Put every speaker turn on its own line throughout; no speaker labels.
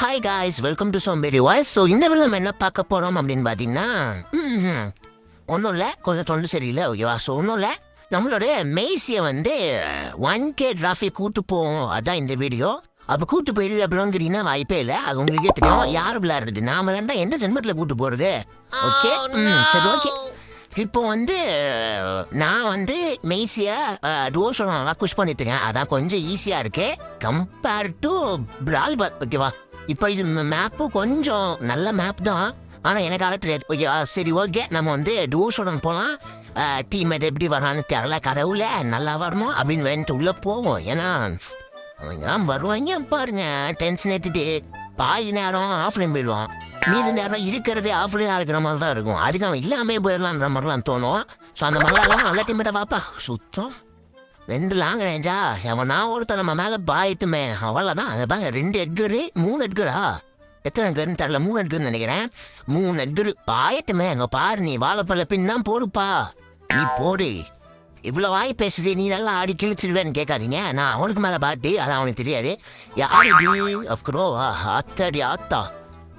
Hi guys welcome to சோம்பேறி voice so இந்த நம்ம என்ன பார்க்க போகிறோம் அப்படின்னு பார்த்தீங்கன்னா ஒன்றும் இல்லை கொஞ்சம் தொண்டு சரியில்லை ஓகேவா ஸோ ஒன்றும் இல்லை. நம்மளுடைய மெய்சியை வந்து ஒன் கே டிராஃபிக் கூட்டு போவோம். அதான் இந்த வீடியோ அப்போ கூட்டு போயிடு அப்படின்னு கேட்டீங்கன்னா வாய்ப்பே இல்லை. அது உங்களுக்கே தெரியும். யார் விளையாடுறது? நாம தான் எந்த ஜென்மத்தில் கூட்டு போகிறது ஓகே ம் சரி ஓகே இப்போ வந்து நான் வந்து மெய்சியா ரோஸ் நல்லா குஷ் பண்ணிட்டு இருக்கேன். அதான் கொஞ்சம் ஈஸியா இருக்கு. கம்பேர் டு பிரால் பாத் ஓகேவா இப்போ இது மேப்பு கொஞ்சம் நல்ல மேப் தான். ஆனால் எனக்கு அதை தெரியாது. சரி ஓகே. நம்ம வந்து டூஷோடன் போகலாம் டீம் எப்படி வரான்னு தெரில கடவுள நல்லா வரணும் அப்படின்னு வேணிட்டு உள்ளே போவோம். ஏன்னா அவங்க வருவாங்க பாருங்க. டென்ஷன் ஏற்றிட்டு பாதி நேரம் ஆஃப்லைன் போயிடுவான். மீதி நேரம் இருக்கிறதே ஆஃப்லைன் இருக்கிற மாதிரி தான் இருக்கும். அதுக்கு அவன் இல்லாமே போயிடலான்ற மாதிரிலாம் தோணும். ஸோ அந்த மாதிரிலாம் நல்ல டீமேட்டை பார்ப்பா சுத்தம். ரெண்டு லாங் ரேஞ்சா எவனா நான் நம்ம மேலே பாயிட்டுமே அவ்வளோதான் அது பாருங்க ரெண்டு எட்கரு மூணு எட்கரா? எத்தனை எட்கருன்னு தெரில மூணு எட்கருன்னு நினைக்கிறேன். மூணு எட்கரு பாயட்டுமே அங்கே பாரு நீ வாழைப்பழ பின் தான் போடுப்பா. நீ போடு. இவ்வளோ வாய் பேசுது நீ நல்லா ஆடி கிழிச்சிடுவேன்னு கேட்காதீங்க. நான் அவனுக்கு மேலே பாட்டு அது அவனுக்கு தெரியாது. யாரு டி அஃப்ரோவா அத்தாடி ஆத்தா.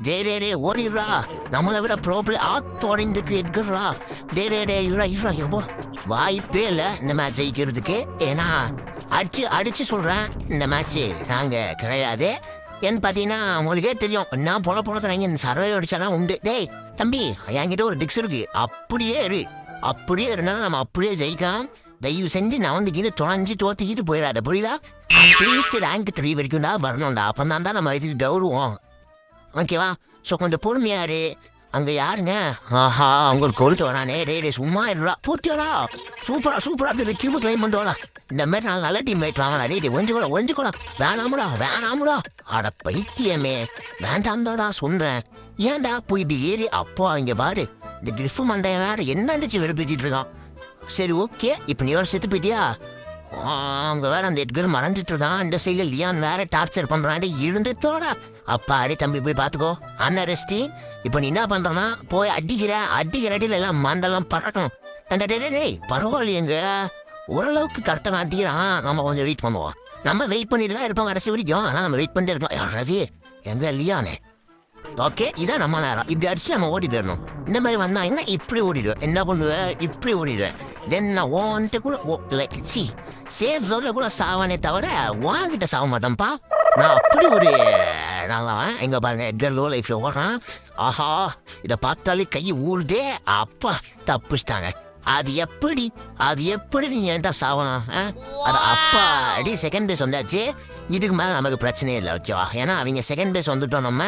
டே டே டே ஓடிடுறா. நம்மளை விட ப்ரோப்ளே ஆத்தோடைந்துக்கு எடுக்கிறா டே டே டே இவரா இவரா எவ்வளோ வாய்ப்பே இல்லை இந்த மேட்ச் ஜெயிக்கிறதுக்கு. ஏன்னா அடிச்சு அடிச்சு சொல்கிறேன் இந்த மேட்ச்சு நாங்கள் கிடையாது. ஏன்னு பார்த்தீங்கன்னா உங்களுக்கே தெரியும் நான் பொல பொழக்கிறாங்க இந்த சர்வே அடிச்சாலாம் உண்டு. டேய் தம்பி என்கிட்ட ஒரு டிக்ஸ் இருக்கு. அப்படியே இரு. அப்படியே இருந்தாலும் நம்ம அப்படியே ஜெயிக்கலாம். தயவு செஞ்சு நான் வந்து கீழே தொலைஞ்சு தோத்திக்கிட்டு போயிடாத புரியுதா? அட்லீஸ்ட் ரேங்க் த்ரீ வரைக்கும் தான் வரணும்டா. அப்போ தான் தான் நம்ம இதுக்கு கௌரவம். ஓகேவா? ஸோ கொஞ்சம் பொறுமையாரு அங்கே யாருங்க? ஆஹா அவங்களுக்கு கொழுத்து வரானே. டே டே சும்மா இருடா. போட்டியாடா. சூப்பரா சூப்பரா அப்படி கியூபு கிளைம் பண்ணுவாடா இந்த மாதிரி நான் நல்ல டீம் மேட் வாங்கடா டே டே ஒஞ்சு கூட ஒஞ்சு கூட வேணாமுடா வேணாமுடா. அட பைத்தியமே. வேண்டாம் தான்டா சொல்றேன். ஏன்டா போய் இப்படி ஏறி? அப்போ இங்கே பாரு. இந்த டிஃபு மண்டையன் வேற என்ன இருந்துச்சு? வெறுப்பிச்சிட்டு இருக்கான். சரி ஓகே இப்போ நீ ஒரு செத்து போயிட்டியா? அவங்க வேற அந்த எட்கர் மறந்துட்டு இருக்கான். இந்த சைடில் லியான் வேற டார்ச்சர் பண்றான் டேய், இருந்துட்டோடா அப்பா அடி தம்பி போய் பாத்துக்கோ அண்ணன் ரெஸ்டி இப்போ நீ என்ன பண்றனா போய் அடிக்கிற அடிக்கிற அடியில எல்லாம் மந்தெல்லாம் பறக்கணும். அந்த டேய், டேய், பரவாயில்லையங்க ஓரளவுக்கு கரெக்டாக அடிக்கிறான். நம்ம கொஞ்சம் வெயிட் பண்ணுவோம். நம்ம வெயிட் பண்ணிட்டு தான் இருப்போம். கடைசி வரைக்கும். ஆனால் நம்ம வெயிட் பண்ணிட்டே இருக்கலாம். யாராவது எங்க லியானே? ஓகே இதான் நம்ம நேரம். இப்படி அடிச்சு நம்ம ஓடி போயிடணும். இந்த மாதிரி வந்தாங்கன்னா இப்படி ஓடிடுவேன்? என்ன பண்ணுவேன்? இப்படி ஓடிடுவேன். தென் நான் ஓன்ட்டு கூட ஓ லைக் சி சேஃப் ஜோனில் கூட சாவானே தவிர வாங்கிட்ட சாக மாட்டோம்ப்பா நான் அப்படி ஒரு நல்லவன் எங்க பாருங்க எட்கர் லோ லைஃப்ல ஓடுறான். ஆஹா இதை பார்த்தாலே கை ஊறுதே. அப்பா தப்பிச்சிட்டாங்க. அது எப்படி அது எப்படி நீ என்கிட்ட சாவலாம் ஆ? அது அப்பா அடி செகண்ட் பேஸ் வந்தாச்சு. இதுக்கு மேலே நமக்கு பிரச்சனையே இல்லை ஓகேவா? ஏன்னா அவங்க செகண்ட் பேஸ் வந்துட்டோம் நம்ம.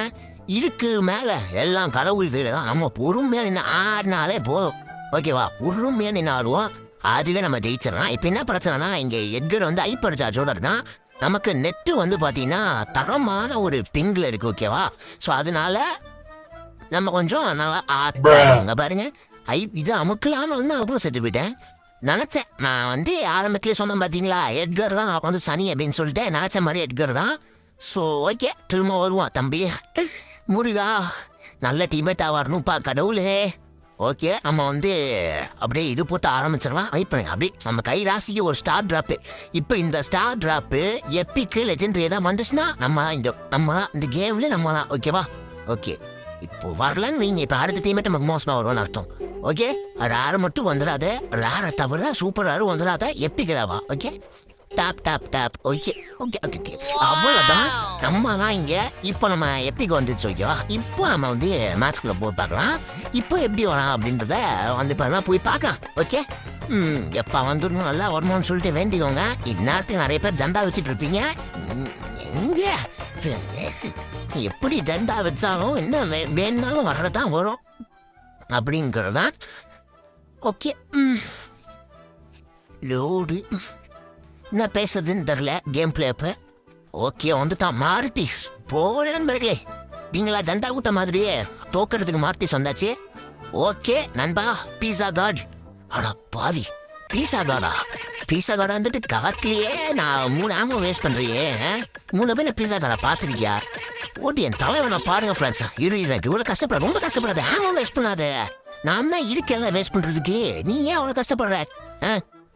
இதுக்கு மேலே எல்லாம் கடவுள் வீடு தான் நம்ம பொறுமையாக நின்று ஆடினாலே போதும். ஓகேவா? பொறுமையாக நின்று ஆடுவோம். அதுவே நம்ம ஜெயிச்சிடலாம். இப்போ என்ன பிரச்சனைனா இங்கே எட்கர் வந்து ஹைப்பர் சார்ஜோட இருக்கான் நமக்கு நெட்டு வந்து பார்த்தீங்கன்னா தரமான ஒரு பிங்கில் இருக்கு ஓகேவா ஸோ அதனால நம்ம கொஞ்சம் நல்லா பாருங்க. ஐ இது அமுக்கலான்னு வந்து அப்புறம் செத்து போயிட்டேன் நினச்சேன். நான் வந்து ஆரம்பத்திலே சொன்னேன் பார்த்தீங்களா எட்கர் தான் வந்து சனி அப்படின்னு சொல்லிட்டு நினச்ச மாதிரி எட்கர் தான். ஸோ ஓகே திரும்ப வருவான் தம்பி. முருகா நல்ல டீமேட்டாக வரணும்ப்பா கடவுளே. ஓகே நம்ம வந்து அப்படியே இது போட்டு ஆரம்பிச்சிடலாம். வெயிட் பண்ணுங்க அப்படி நம்ம கை ராசிக்கு ஒரு ஸ்டார் டிராப்பு இப்போ இந்த ஸ்டார் டிராப்பு எப்பிக்கு லெஜெண்டரி ஏதாவது வந்துச்சுன்னா நம்ம இந்த நம்ம இந்த கேம்ல நம்ம ஓகேவா ஓகே இப்போ வரலன்னு வைங்க. இப்போ அடுத்த டீமே நமக்கு மோசமாக வரும்னு அர்த்தம். ஓகே ரேர் மட்டும் வந்துடாத. ரேரை தவிர சூப்பர் ரேரும் வந்துடாத. எப்பிக்கலாவா okay top top top okay okay okay okay அவ்வளோதான் நம்ம தான் இங்கே இப்போ நம்ம எப்பிக்கு வந்துச்சு ஓகேவா இப்போ நம்ம வந்து மேட்ச்குள்ளே போய் பார்க்கலாம் இப்போ எப்படி வரான் அப்படின்றத வந்து இப்போ போய் பார்க்கலாம் ஓகே ம் எப்போ வந்துடணும் நல்லா வரணும்னு சொல்லிட்டு வேண்டிக்கோங்க இந்நேரத்துக்கு நிறைய பேர் ஜண்டா வச்சுட்டு இருப்பீங்க ம், எங்க எப்படி தண்டா வச்சாலும் என்ன வேணுனாலும் வரதான் வரும் அப்படிங்கிறது தான் ஓகே லோடு என்ன பேசுறதுன்னு தெரில கேம் பிளே அப்போ. ஓகே வந்துட்டான். மார்டிஸ் போற நண்பர்களே. நீங்களா ஜண்டா கூட்ட மாதிரியே தோக்கிறதுக்கு மார்டிஸ் வந்தாச்சு ஓகே நண்பா பீஸா காட் அடா பாவி. பீஸா காடா பீஸா காடா வந்துட்டு காத்துலயே நான் மூணு ஆமோ வேஸ்ட் பண்றியே ஆ? மூணு பேர் பீஸா காடா பார்த்துருக்கியா? ஓட்டி என் தலைவனை பாருங்க ஃப்ரெண்ட்ஸ் இரு எனக்கு இவ்வளோ கஷ்டப்படுற ரொம்ப கஷ்டப்படாத ஆமோ வேஸ்ட் பண்ணாத. நான் தான் இருக்கேன் வேஸ்ட் பண்றதுக்கு. நீ ஏன் அவ்வளோ கஷ்டப்படுற ஆ?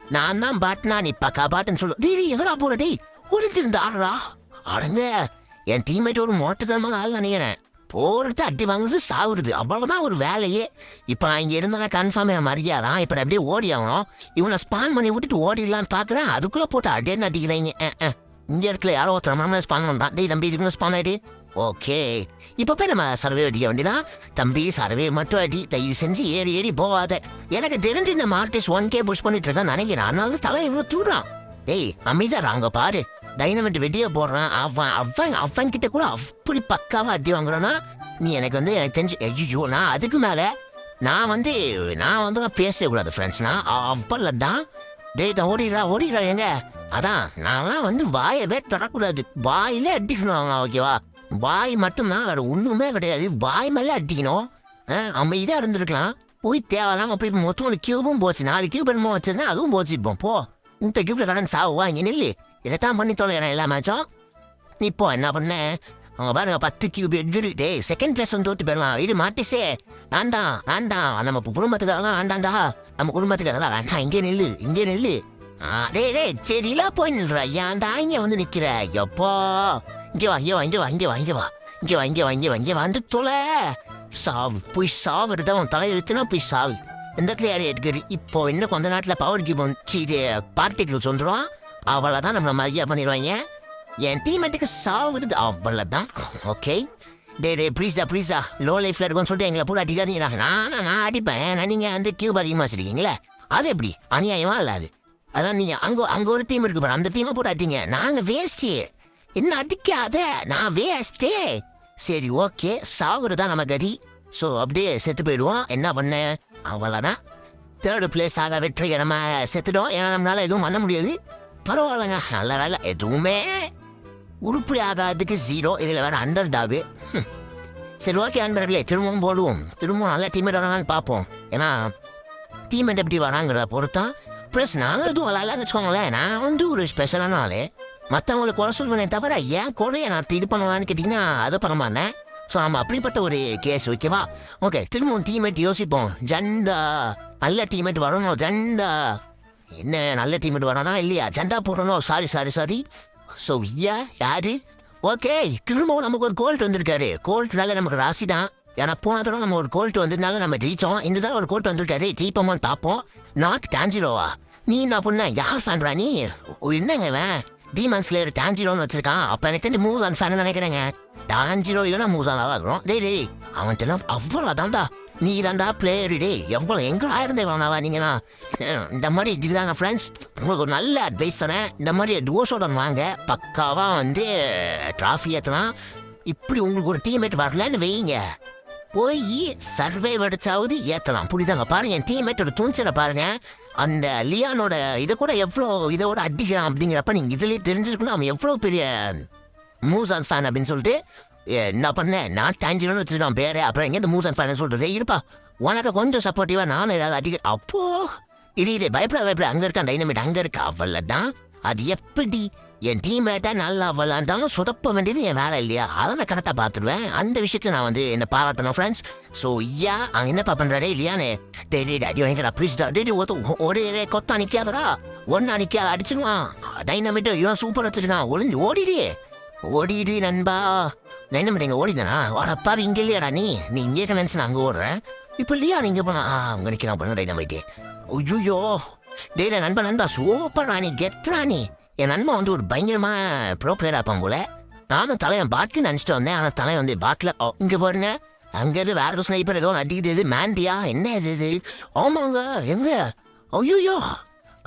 நான் தான் பாட்டுனா நீ பக்கா பாட்டுன்னு சொல்லு. டேய் எங்கடா போற டேய்? ஒளிஞ்சிருந்த ஆடுறா அடங்க. என் டீம்மேட் ஒரு மோட்டத்தனமான ஆள் நினைக்கிறேன். போறது அடி வாங்குறது சாவுறது. அவ்வளோதான் ஒரு வேலையே. இப்போ நான் இங்கே இருந்தால் கன்ஃபார்ம் என் மரியாதான் இப்போ அப்படியே ஓடி ஆகணும். இவனை ஸ்பான் பண்ணி விட்டுட்டு ஓடிடலான்னு பார்க்குறேன் அதுக்குள்ளே போட்டு அடியே அடிக்கிறீங்க. அஹ், இந்த இடத்துல யாரோ ஒருத்தர் நம்ம ஸ்பான் பண்ணுறான் டேய் தம்பி இதுக்குள்ளே ஸ்பான் ஆயிடு. ஓகே. இப்போ போய் நம்ம சர்வே அடிக்க வேண்டியதான் தம்பி சர்வே மட்டும் அடி. தயவு செஞ்சு ஏறி ஏறி போகாத. எனக்கு தெரிஞ்சு இந்த மார்டிஸ் ஒன் கே புஷ் பண்ணிட்டு இருக்கான் நினைக்கிறேன். அதனால தான் தலை இவ்வளோ தூடுறான் ஏய் அமைதர் அங்கே பாரு. டைனமெண்ட் வெடியே போடுறான். அவன் அவன் அவன் கிட்ட கூட அப்படி பக்காவாக அடி வாங்குறானா? நீ எனக்கு வந்து எனக்கு தெரிஞ்சு ஐயோ நான் அதுக்கு மேலே நான் வந்து நான் வந்து நான் பேசவே கூடாது ஃப்ரெண்ட்ஸ்னா நான் தான் டேய் தான் ஓடிடுறா ஓடிடுறா எங்க? அதான் நான்லாம் வந்து வாயவே தொடக்கூடாது வாயிலே அடிக்கணும் ஓகேவா? வாய் மட்டும்தான் வேற ஒன்றுமே கிடையாது. வாய் மேலே அடிக்கணும். அமைதியாக இருந்திருக்கலாம். போய் தேவையில்லாம போய் மொத்தம் ஒரு கியூபும் போச்சு. நாலு கியூப் என்னமோ வச்சிருந்தேன் அதுவும் போச்சு இப்போ. போ. இந்த கியூப்ல கடன் சாவுவா இங்கே நில்லு. இதைத்தான் பண்ணி தொலைகிறேன் எல்லா மேட்சும் நீ இப்போ என்ன பண்ண? அவங்க பாருங்க பத்து கியூப் எட்டு செகண்ட் பிளேஸ் வந்து தோத்து போயிடலாம். இது மாட்டிசே வேண்டாம் வேண்டாம் நம்ம குடும்பத்துக்கு அதெல்லாம் வேண்டாம்டா. நம்ம குடும்பத்துக்கு அதெல்லாம் வேண்டாம். இங்கே நில்லு இங்கே நில்லு. அதே டே சரிலாம் போய் நில்ற. ஏன்டா இங்கே வந்து நிற்கிற எப்போ? இங்கே வா இங்கே வா இங்கே வா இங்கே வா இங்கே வா. இங்கே வா இங்கே வா இங்கே வா இங்கே வந்து தொலை. சாவு போய் சாவுறது அவன் தலையெழுத்துனா போய் சாவு. இந்த இடத்துல யார் எடுக்கிறது இப்போ இன்னும் கொஞ்ச நேரத்தில் பவர் கியூப் வந்து இது பார்ட்டிகள் சொல்றோம். அவளை தான் நம்மளை மரியாதை பண்ணிடுவாங்க. என் டீமேட்டுக்கு சாவுறது அவ்வளோதான் ஓகே டே டே. ப்ளீஸ்டா ப்ளீஸ்டா லோ லைஃப்ல இருக்கும்னு சொல்லிட்டு எங்களை பூரா அடிக்காதீங்க. நான் நான் அடிப்பேன். நான் நீங்கள் அந்த கியூப் அதிகமாக வச்சிருக்கீங்களே. அது எப்படி? அநியாயமா இல்லை அது? அதான் நீங்கள் அங்கே அங்கே ஒரு டீம் இருக்கு பாரு. அந்த டீமை போட்டு அடிங்க. நாங்கள் வேஸ்ட்டு என்ன அடிக்காத? நான் வேஸ்டே. சரி ஓகே. சாகுறதா நம்ம கதி. ஸோ அப்படியே செத்து போயிடுவோம். என்ன பண்ண? அவ்வளோதான் தேர்டு பிளேஸ் ஆக நம்ம செத்துட்டோம். ஏன்னா நம்மளால எதுவும் பண்ண முடியாது. பரவாயில்லைங்க. நல்ல வேலை. எதுவுமே உருப்படி ஆகாததுக்கு ஜீரோ இதில் வேறு அண்டர் டாபு சரி ஓகே அன்பர்களே. திரும்பவும் போடுவோம். திரும்பவும் நல்ல டீமேட் வராங்கன்னு பார்ப்போம். ஏன்னா டீமேட் எப்படி வராங்கிறத பொறுத்தான் ப்ளஸ் நானும் எதுவும் விளாட்லான்னு வச்சுக்கோங்களேன். நான் வந்து ஒரு ஸ்பெஷலான ஆளு. மற்றவங்கள குறை சொல்வேனே தவிர ஏன் குறைய நான் இது பண்ணுவேன்னு கேட்டிங்கன்னா அதை பண்ண மாட்டேன். ஸோ நம்ம அப்படிப்பட்ட ஒரு கேஸ் ஓகேவா ஓகே திரும்பவும் டீமேட் யோசிப்போம். ஜண்டா நல்ல டீமேட் வரணும் ஜண்டா. என்ன நல்ல டீமேட் வரணும் இல்லையா? ஜண்டா போடணும் சாரி சாரி சாரி ஸோ ஐயா யாரு? ஓகே திரும்பவும் நமக்கு ஒரு கோல்ட் வந்திருக்காரு. கோல்ட்னால நமக்கு ராசி தான். ஏன்னா போன தடவை நம்ம ஒரு கோல்ட் வந்ததுனால நம்ம ஜெயிச்சோம். இந்த தடவை ஒரு கோல்ட் வந்திருக்காரு. ஜெயிப்போமான்னு பார்ப்போம். நாட் டான்ஜிரோவா நீ என்ன பொண்ணு? யார் ஃபேன்ரா நீ? ஓ, என்னங்க இவன்? டீமன் ஸ்லேயர் டான்ஜிரோன்னு வச்சிருக்கான். அப்போ எனக்கு தெரிஞ்சு மூசான் அண்ட் ஃபேன் நினைக்கிறேங்க. டான்ஜிரோ இல்லைன்னா மூவ்ஸ் ஆன் இருக்கும் டேய் டேய் அவன்கிட்ட அவ்வளோ தான்டா நீ தான்டா பிளேயர் டேய். எவ்வளோ எங்கே ஆயிருந்தே வேணாவா நீங்கண்ணா இந்த மாதிரி இதுதாங்க ஃப்ரெண்ட்ஸ் உங்களுக்கு ஒரு நல்ல அட்வைஸ் தரேன். இந்த மாதிரி டுவோஷோட வாங்க. பக்காவாக வந்து ட்ராஃபி ஏற்றலாம் இப்படி உங்களுக்கு ஒரு டீம்மேட் வரலன்னு வைங்க. போய் சர்வே அடிச்சாவது ஏற்றலாம் புரியுதாங்க? பாருங்க என் டீம்மேட்டோட துணிச்சலை பாருங்கள் அந்த லியானோட இதை கூட எவ்வளோ இதோட அடிக்கிறான் அப்படிங்கிறப்ப நீங்கள் இதுலேயே தெரிஞ்சிருக்கணும். அவன் எவ்வளோ பெரிய மூசான் ஃபேன் அப்படின்னு சொல்லிட்டு ஏ, என்ன பண்ணேன் நான் டாஞ்சிரோன்னு வச்சுருக்கான் பேரே. அப்புறம் எங்கே இந்த மூசான் ஃபேன் சொல்கிறது இருப்பா. உனக்கு கொஞ்சம் சப்போர்ட்டிவாக நானும் ஏதாவது அடிக்க அப்போ இது இது பயப்பட பயப்பட. அங்கே இருக்கான் டைனமிட் அங்கே இருக்கா? அவ்வளோ தான் அது எப்படி? என் டீம்மேட்டா நல்லா விளாண்டாலும் சுதப்ப வேண்டியது என் வேலை இல்லையா? அதை நான் கரெக்டாக பார்த்துருவேன். அந்த விஷயத்தில் நான் வந்து என்ன பாராட்டணும் ஃப்ரெண்ட்ஸ் ஸோ ஐயா அவன் என்னப்பா பண்ணுறாரே இல்லையானே? டேய் டேய் அடி வாங்கிக்கடா ப்ளீஸ் டா. டேய் ஒருத்த ஒரே கொத்தா நிற்காதடா ஒன்றா நிற்க அடிச்சிடுவான் டைனமிட்டு இவன் சூப்பர் வச்சுருக்கான். ஒளிஞ்சு ஓடிடு. ஓடிடு நண்பா. என்ன பண்ணுறீங்க ஓடிதானா? வரப்பா இங்கே இல்லையாடா நீ? நீ இங்கே நினச்சி நான் அங்கே ஓடுறேன். இப்போ இல்லையா இங்கே போனா? ஆ அங்கே நிற்கிறான் பண்ண டைனமைட்டு ஐயோ டேய் நண்பா நண்பா. சூப்பர் ராணி கெட் நீ. என் நண்பன் வந்து ஒரு பயங்கரமா ப்ரோ பிளேயரா போல. நானும் தலைவன் பாட்டு நினச்சிட்டு வந்தேன். ஆனால் தலைவன் வந்து பாட்டில் இங்கே பாருங்க. அங்கே எது வேற ஒரு ஸ்னைப்பர் ஏதோ அடிக்குது இது மேண்டியா என்ன இது இது? ஆமாங்க எங்க? ஐயோயோ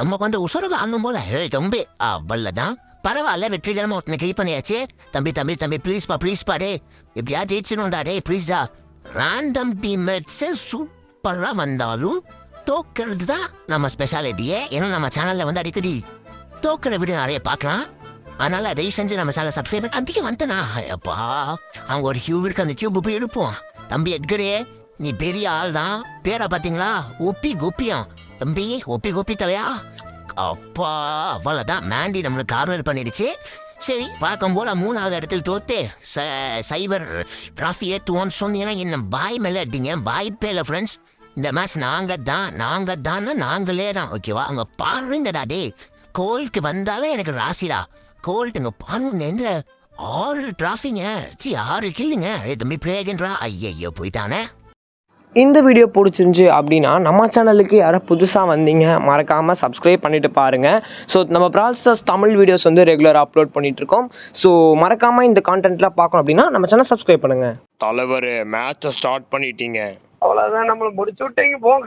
நமக்கு வந்து உசுரவு அண்ணும் போல. ஏய் தம்பி அவ்வளோதான் பரவாயில்ல வெற்றிகரமாக ஒருத்தனை கிளி பண்ணியாச்சு. தம்பி தம்பி தம்பி ப்ளீஸ்ப்பா ப்ளீஸ்ப்பா டே எப்படியா ஜெயிச்சிடும்டா டே. ப்ளீஸ்டா ரேண்டம் டீம்மேட்ஸ் சூப்பராக வந்தாலும் தோக்கிறது தான் நம்ம ஸ்பெஷாலிட்டியே ஏன்னா நம்ம சேனலில் வந்து அடிக்கடி தோக்கிற விட நிறைய பார்க்கலாம். அதனால தயவு செஞ்சு நம்ம சேனல் சப்ஸ்கிரைப் அதிகம் வந்தனா அப்பா அவங்க ஒரு கியூப் இருக்கு அந்த கியூப் போய் எடுப்போம் தம்பி எட்கரே நீ பெரிய ஆள் தான். பேரை பார்த்தீங்களா? ஒப்பி கோப்பியாம் தம்பி ஒப்பி கோப்பி தலையா? அப்பா அவ்வளோதான் மேண்டி நம்மளுக்கு கார்னர் பண்ணிடுச்சு. சரி பார்க்கும் போல மூணாவது இடத்தில் தோத்து ச- சைபர் ட்ராஃபி ஏற்றுவோன்னு சொன்னீங்கன்னா என்ன பாய் மேலே அடிங்க. வாய்ப்பே இல்லை ஃப்ரெண்ட்ஸ் இந்த மேட்ச் நாங்கள் தான் நாங்க தான் நாங்களே தான் ஓகேவா அவங்க பாருங்கடா டே கோல்க்கு வந்தாலே எனக்கு ராசிடா. கோல்ட்டுங்க பாருங்க ஆறு டிராஃபிங்க சி ஆறு கில்லுங்க. தம்பி பிரேகன்றா? ஐயையோ போயிட்டானே.
இந்த வீடியோ பிடிச்சிருந்துச்சி அப்படின்னா நம்ம சேனலுக்கு யாரோ புதுசாக வந்தீங்க மறக்காமல் சப்ஸ்கிரைப் பண்ணிட்டு பாருங்கள் ஸோ நம்ம ப்ராசஸ் தமிழ் வீடியோஸ் வந்து ரெகுலராக அப்லோட் பண்ணிகிட்ருக்கோம் ஸோ மறக்காமல் இந்த கான்டென்ட்லாம் பார்க்கணும் அப்படின்னா நம்ம சேனல் சப்ஸ்கிரைப் பண்ணுங்கள்
தலைவர் மேட்சை ஸ்டார்ட் பண்ணிட்டீங்க.
அவ்வளோதான் நம்மளை முடிச்சு விட்டீங்க போங்க.